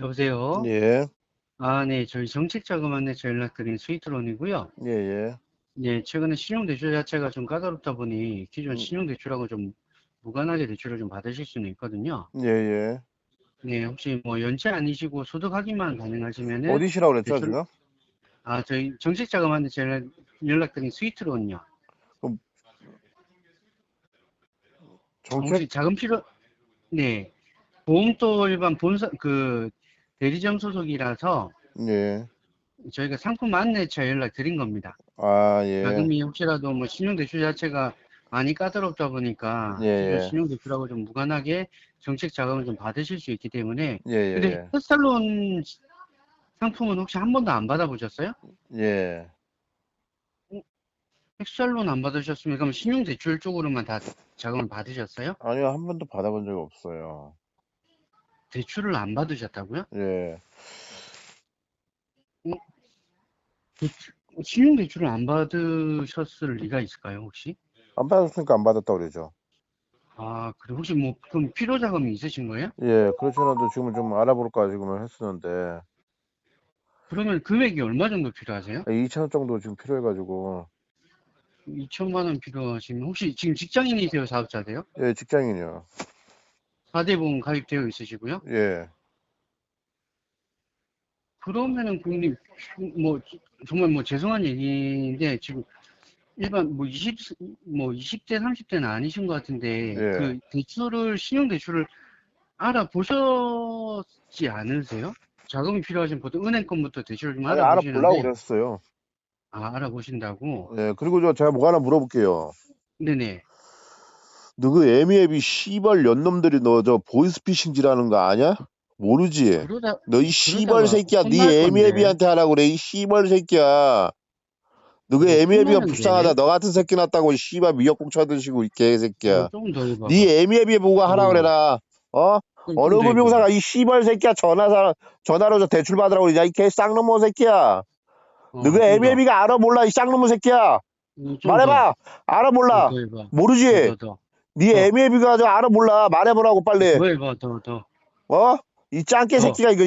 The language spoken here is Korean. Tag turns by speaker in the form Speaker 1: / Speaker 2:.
Speaker 1: 여보세요?
Speaker 2: 예,
Speaker 1: 아, 네. 저희 정책자금안내처 연락드린 스위트론이고요.
Speaker 2: 예, 예.
Speaker 1: 네, 최근에 신용대출 자체가 좀 까다롭다 보니 기존
Speaker 2: 음.
Speaker 1: 신용대출하고 좀 무관하게 대출을 좀 받으실 수는 있거든요.
Speaker 2: 예, 예.
Speaker 1: 네, 혹시 뭐 연체 아니시고 소득 확인만 가능하시면은
Speaker 2: 어디시라고 그랬죠,
Speaker 1: 대출-
Speaker 2: 지금?
Speaker 1: 아, 저희 정책자금안내처 연락, 연락드린 스위트론요.
Speaker 2: 정책?
Speaker 1: 혹시 자금 필요, 네. 보험도 일반 본사, 그, 대리점 소속이라서
Speaker 2: 예.
Speaker 1: 저희가 상품 안내처 연락 드린 겁니다.
Speaker 2: 아, 예.
Speaker 1: 자금이 혹시라도 뭐 신용대출 자체가 많이 까다롭다 보니까
Speaker 2: 예, 예.
Speaker 1: 신용대출하고 좀 무관하게 정책 자금을 좀 받으실 수 있기 때문에
Speaker 2: 예, 예,
Speaker 1: 근데
Speaker 2: 예.
Speaker 1: 햇살론 상품은 혹시 한 번도 안 받아보셨어요?
Speaker 2: 예.
Speaker 1: 햇살론 안 받으셨으면 그럼 신용대출 쪽으로만 다 자금을 받으셨어요?
Speaker 2: 아니요, 한 번도 받아본 적이 없어요.
Speaker 1: 대출을 안 받으셨다고요?
Speaker 2: 예.
Speaker 1: 대출- 신용 대출을 안 받으셨을 리가 있을까요, 혹시?
Speaker 2: 안 받았으니까 안 받았다고 그러죠.
Speaker 1: 아, 그래 혹시 뭐 그럼 필요 자금이 있으신 거예요?
Speaker 2: 예, 그렇지 않아도 지금 좀 알아볼까 지금 했었는데,
Speaker 1: 그러면 금액이 얼마 정도 필요하세요?
Speaker 2: 2천 원 정도 지금 필요해가지고,
Speaker 1: 2천만 원 필요하시면 혹시 지금 직장인이세요, 사업자세요?
Speaker 2: 예, 직장인이요.
Speaker 1: 4대보험 가입되어 있으시고요.
Speaker 2: 예.
Speaker 1: 그러면은 고객님 뭐 정말 뭐 죄송한 얘기인데 지금 일반 뭐 20, 뭐 20대, 30대는 아니신 것 같은데
Speaker 2: 예.
Speaker 1: 그 대출을 신용 대출을 알아보셨지 않으세요? 자금이 필요하신 보통 은행 건부터 대출을 좀
Speaker 2: 아니, 알아보려고
Speaker 1: 알아보시는데
Speaker 2: 그랬어요.
Speaker 1: 아 알아보신다고?
Speaker 2: 예, 그리고 저 제가 뭐 하나 물어볼게요.
Speaker 1: 네네
Speaker 2: 너그 애미애비 씨발 연놈들이 너 저 보이스피싱지라는 거 아냐? 모르지?
Speaker 1: 그러다
Speaker 2: 너 이 씨발 새끼야, 네. 애미애비한테 하라고 그래, 이 씨발 새끼야.
Speaker 1: 너그뭐
Speaker 2: 애미애비가
Speaker 1: 혼나는데.
Speaker 2: 불쌍하다. 너 같은 새끼 이 씨발 미역국 쳐드시고 이 개새끼야.
Speaker 1: 어,
Speaker 2: 네 애미애비 보고 하라
Speaker 1: 어.
Speaker 2: 그래라. 어? 어느 금융사가 이 씨발 새끼야 전화 전화로 저 대출 받으라고 그러냐 이 개 쌍놈의 새끼야.
Speaker 1: 어,
Speaker 2: 너그 애미애비가 알아 몰라 이 쌍놈의 새끼야. 말해봐. 알아 몰라. 모르지?
Speaker 1: 더, 더,
Speaker 2: 네
Speaker 1: 더.
Speaker 2: 애미애비가 저 알아 몰라. 말해보라고 빨리.
Speaker 1: 더 해봐 더 더.
Speaker 2: 어? 이 짱깨
Speaker 1: 어.
Speaker 2: 새끼가 이거